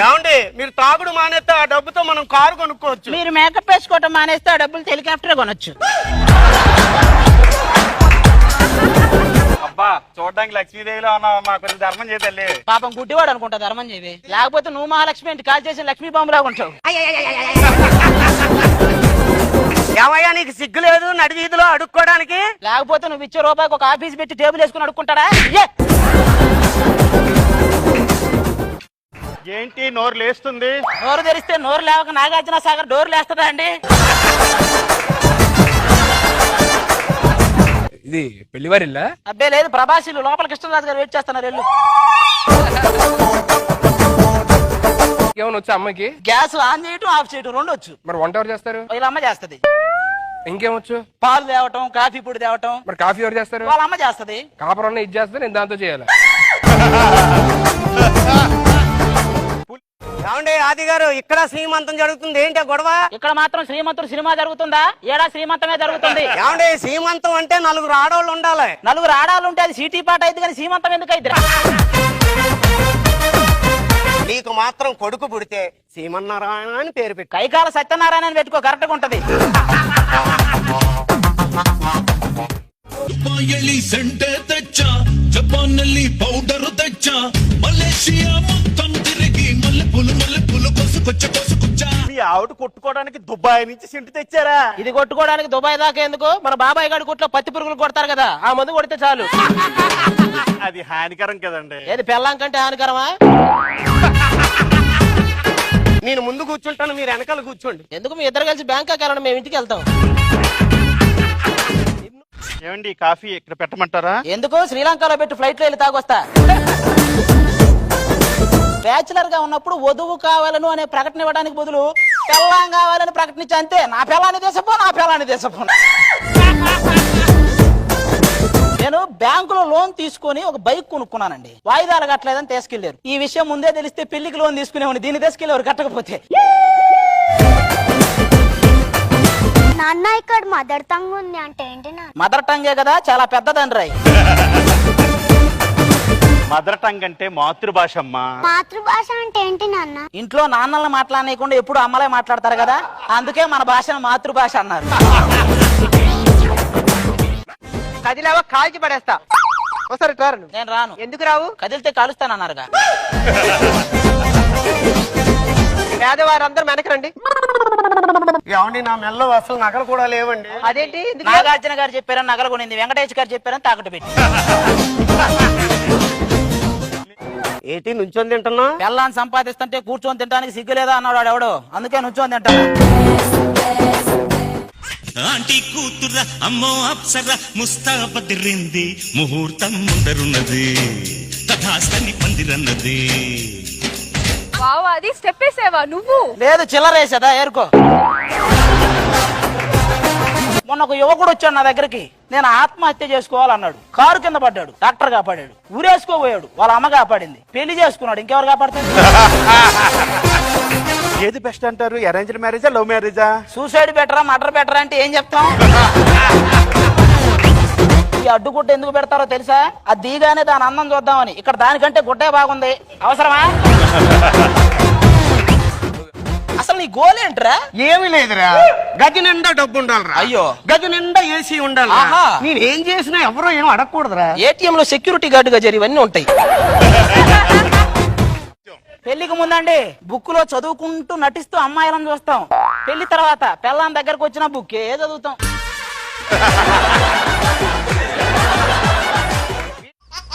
ఏమండి మీరు తాగుడు మానేస్తే ఆ డబ్బుతో మనం కారు కొనుక్కోవచ్చు. మీరు మేకప్ వేసుకోవటం మానేస్తే ఆ డబ్బులు హెలికాప్టర్ కొనొచ్చు. అబ్బా చూడడానికి లక్ష్మీదేవిలో ఉన్నావమ్మా కొంచెం ధర్మం చేతల్లి పాపం గుడ్డివాడు అనుకుంటా ధర్మం చేవి లేకపోతే నువ్వు మహాలక్ష్మి ఏంటి కాల్ చేసిన లక్ష్మీ బాంబులాగా ఉంటావు. ఏమయ్యా నీకు సిగ్గు లేదు నడి వీధిలో అడుక్కోవడానికి? లేకపోతే నువ్వు ఇచ్చే రూపాయికి ఒక ఆఫీస్ పెట్టి టేబుల్ వేసుకుని అడుక్కుంటాడా! ఏంటి నోరు లేస్తుంది? నోరు తెరిస్తే నోరు లేవక నాగార్జున సాగర్ డోర్ లేస్తుందా అండి? ఇది పెళ్ళివారిల్లా? అబ్బే లేదు ప్రభాసిలు లోపల కృష్ణరాజు గారు వెయిట్ చేస్తున్నారు వెళ్ళు. ఏమైనా వచ్చా అమ్మాయికి? గ్యాస్ ఆన్ చేయటం ఆఫ్ చేయటం రెండు వచ్చు. మరి వంట ఎవరు చేస్తారు? వీళ్ళ అమ్మ చేస్తది. ఇంకేమొచ్చు పాలు తేవటం కాఫీ పొడి తేవటం. మరి కాఫీ ఎవరు చేస్తారు? వాళ్ళ అమ్మ చేస్తది. కాపురం ఇది చేస్తే నేను దాంతో చేయాలి? ఏమండి ఆది గారు ఇక్కడ శ్రీమంతం జరుగుతుంది ఏంటి ఆ గొడవ ఇక్కడ మాత్రం శ్రీమంతుడు సినిమా జరుగుతుందా ఏడా శ్రీమంతమే జరుగుతుంది ఏమండి శ్రీమంతం అంటే నలుగురు ఆడవాళ్ళు ఉండాలి నలుగురు ఆడాలు ఉంటే అది సిటీ పాట అయితే కానీ సీమంతం ఎందుకు అయితే నీకు మాత్రం కొడుకు పుడితే శ్రీమన్నారాయణ అని పేరు పెట్టు కైకాల సత్యనారాయణ అని పెట్టుకో కరెక్ట్ గా ఉంటది ಪಾಯಲಿ ಸೆಂಟೆ ತೆಚ್ಚ ಜಪಾನಲ್ಲಿ ಪೌಡರ್ ತೆಚ್ಚ ಮಲೇಷಿಯಾ మీ ఆవిడ కొట్టుకోవడానికి దుబాయ్ నుంచి సింటి తెచ్చారా? ఇది కొట్టుకోవడానికి దుబాయ్ దాకా ఎందుకు? మన బాబాయ్ గారి కొట్లో పత్తి పురుగులు కొడతారు కదా ఆ మందు కొడితే చాలు. అది హానికరం కదండి. ఏది పెళ్ళాం కంటే హానికరమా? నేను ముందు కూర్చుంటాను మీరు వెనకాల కూర్చోండి. ఎందుకు మీ ఇద్దరు కలిసి బ్యాంకాక్ వెళ్ళండి మేము ఇంటికి వెళ్తాం? ఏమండి కాఫీ ఇక్కడ పెట్టమంటారా? ఎందుకు? శ్రీలంకలో పెట్టి ఫ్లైట్లో వెళ్ళి తాగొస్తా. బ్యాచులర్గా ఉన్నప్పుడు వధువు కావాలను అనే ప్రకటన ఇవ్వడానికి బదులు పెళ్ళాం కావాలని ప్రకటించి అంతే. నా పెళ్ళాన్ని దేశపో నా పెళ్ళాన్ని దేశపో నేను బ్యాంకులో లోన్ తీసుకొని ఒక బైక్ కొనుక్కున్నానండి. వాయిదాలు కట్టలేదని తీసుకెళ్ళారు ఈ విషయం ముందే తెలిస్తే పెళ్ళికి లోన్ తీసుకునేవాడిని. దీన్ని తీసుకెళ్ళేవారు కట్టకపోతే. నాన్న ఇక్కడ మదర్ టంగ్ ఉంది అంటే ఏంటి మదర్ టంగే కదా చాలా పెద్దదండి రాయి మదర్ టంగ్ అంటే మాతృభాష అమ్మా. మాతృభాష అంటే ఏంటి నాన్న? ఇంట్లో నాన్నల్ని మాట్లాడనీయకుండా ఎప్పుడు అమ్మలే మాట్లాడతారు కదా? అందుకే మన భాషను మాతృభాష అన్నారు. కదిలేవా? కాల్చి పడేస్తా. ఒకసారి టోరను నేను రాను. ఎందుకు రావు? కదిలితే కలుస్తానన్నారుగా పేదవారందరూ వెనకరండి ఏమండి నా మెల్ల అసలు నగలు కూడా లేవండి. అదేంటి? ఎందుకు? నాగార్జున గారు చెప్పారని నగలు కొనింది. వెంకటేష్ గారు చెప్పారని తాకట్టు పెట్టి. ఏంటి నుంచొని తింటున్నా పెళ్ళాన్ని సంపాదిస్తుంటే కూర్చొని తినడానికి సిగ్గులేదా అన్నాడు వాడు ఎవడు? అందుకే నుంచొని తింటాను. ఆంటీ కూతుర అమ్మో అప్సర ముస్తాబదిరింది ముహూర్తం ముందరున్నది తథాస్తని పందిరన్నది. వావ్ అది స్టెప్ వేసావా నువ్వు? లేదు చిల్లరేసేదా ఏరుకో. మొన్న ఒక యువకుడు వచ్చాడు నా దగ్గరికి. నేను ఆత్మహత్య చేసుకోవాలన్నాడు. కారు కింద పడ్డాడు. డాక్టర్ కాపాడాడు. ఊరేసుకోబోయాడు. వాళ్ళ అమ్మ కాపాడింది. పెళ్ళి చేసుకున్నాడు. ఇంకెవరు కాపాడుతారు? ఏది బెస్ట్ అంటారు? అరేంజ్డ్ మ్యారేజా లవ్ మ్యారేజా సూసైడ్ బెటరా మర్డర్ బెటరా అంటే ఏం చెప్తాం? ఈ అడ్డుగుడ్డ ఎందుకు పెడతారో తెలుసా? అది దిగానే దాని అందం చూద్దామని. ఇక్కడ దానికంటే గుడ్డే బాగుంది. అవసరమా? నీ గోల్ ఏంట్రా? ఏమి లేదురా. గది నిండా డబ్బు ఉండాలిరా. అయ్యో. గది నిండా ఏసీ ఉండాలి ఆహా. నేను ఏం చేసినా ఎవరో ఏం అడగకూడదురా. ఏటీఎం లో సెక్యూరిటీ గార్డుగా జరి ఇవన్నీ ఉంటాయి. పెళ్ళికి ముందండి బుక్లో చదువుకుంటూ నటిస్తూ అమ్మాయిలను చూస్తాం. పెళ్ళి తర్వాత పెళ్ళాం దగ్గరకు వచ్చిన బుక్ ఏ చదువుతాం.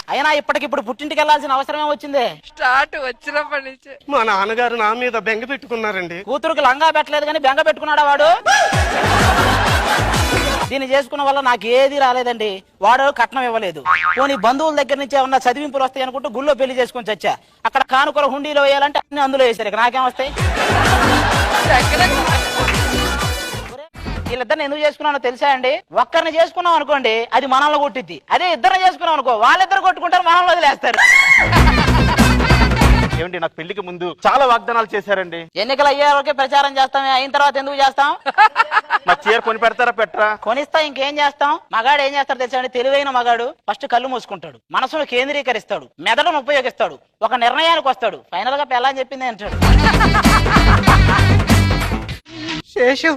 అయినా ఇప్పటికిప్పుడు పుట్టింటికి వెళ్ళాల్సిన అవసరమే వచ్చింది. స్టార్ట్ వచ్చినప్పటి నుంచి. మా నాన్నగారు నా మీద బెంగ పెట్టుకున్నారండి. కూతురుకి లంగా పెట్టలేదు కానీ బెంగ పెట్టుకున్నాడా వాడు? దీన్ని చేసుకున్న వల్ల నాకు ఏది రాలేదండి. వాడు కట్నం ఇవ్వలేదు. పోనీ బంధువుల దగ్గర నుంచి ఏమన్నా చదివింపులు వస్తాయి అనుకుంటూ గుళ్ళో పెళ్ళి చేసుకొని చచ్చా. అక్కడ కానుకల హుండీలో వేయాలంటే అన్ని అందులో వేసారు ఇక నాకేం వస్తాయి? వీళ్ళిద్దరిని ఎందుకు చేసుకున్నానో తెలుసా అండి? ఒక్కరిని చేసుకున్నాం అనుకోండి అది మనల్ని కొట్టిద్ది. అదే ఇద్దరిని చేసుకున్నాం అనుకో వాళ్ళిద్దరు కొట్టుకుంటారు మనల్ని వదిలేస్తారు. ఏమండి నాకు పెళ్ళికి ముందు చాలా వాగ్దానాలు చేశారండి. ఎన్నికలు అయ్యే వరకే ప్రచారం చేస్తామే అయిన తర్వాత ఎందుకు చేస్తాం? నా చీర కొని పెడతారా పెట్టరా? కొనిస్తా ఇంకేం చేస్తాం? మగాడు ఏం చేస్తాడు తెలుసా అండి? తెలివైన మగాడు ఫస్ట్ కళ్ళు మూసుకుంటాడు. మనసును కేంద్రీకరిస్తాడు. మెదడును ఉపయోగిస్తాడు. ఒక నిర్ణయానికి వస్తాడు. ఫైనల్గా పెళ్ళని చెప్పింది అంటాడు. శేషు.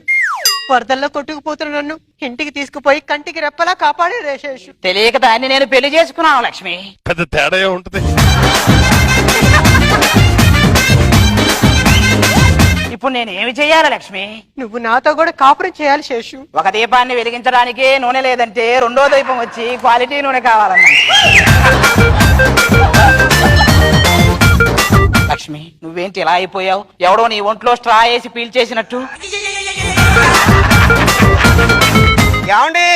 వరదల్లో కొట్టుకుపోతున్న నన్ను ఇంటికి తీసుకుపోయి కంటికి రెప్పలా కాపాడే శేషు తెలియక దాన్ని నేను పెళ్ళి చేసుకున్నాను లక్ష్మి. పెద్ద తేడా ఉంటుంది? ఇప్పుడు నేను ఏమి చెయ్యాలి లక్ష్మి? నువ్వు నాతో కూడా కాపురం చేయాలి శేషు. ఒక దీపాన్ని వెలిగించడానికి నూనె లేదంటే రెండో దీపం వచ్చి క్వాలిటీ నూనె కావాలన్నా. లక్ష్మి నువ్వేంటి ఇలా అయిపోయావు? ఎవడో నీ ఒంట్లో స్ట్రా వేసి పీల్చేసినట్టు? ఏమండి?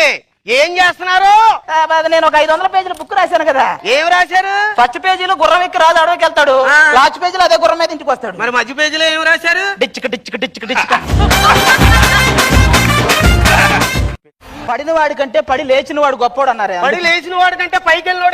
ఏం చేస్తున్నారు? నేను ఒక ఐదు వందల పేజీల బుక్ రాశాను కదా. ఏం రాశారు? ఫస్ట్ పేజీలో గుర్రం ఎక్కి రాజు అడవికి వెళ్తాడు. లాస్ట్ పేజీలో అదే గుర్రం మీద ఇంటికి వస్తాడు. మరి మధ్య పేజీలో ఏం రాశారు? డిచ్చుక డిచ్చుక డిచ్చుక డిచ్చుక. పడిన వాడి కంటే పడి లేచిన వాడు గొప్పోడు అన్నారు. పడి లేచిన వాడికంటే పైకి వెళ్ళినోడు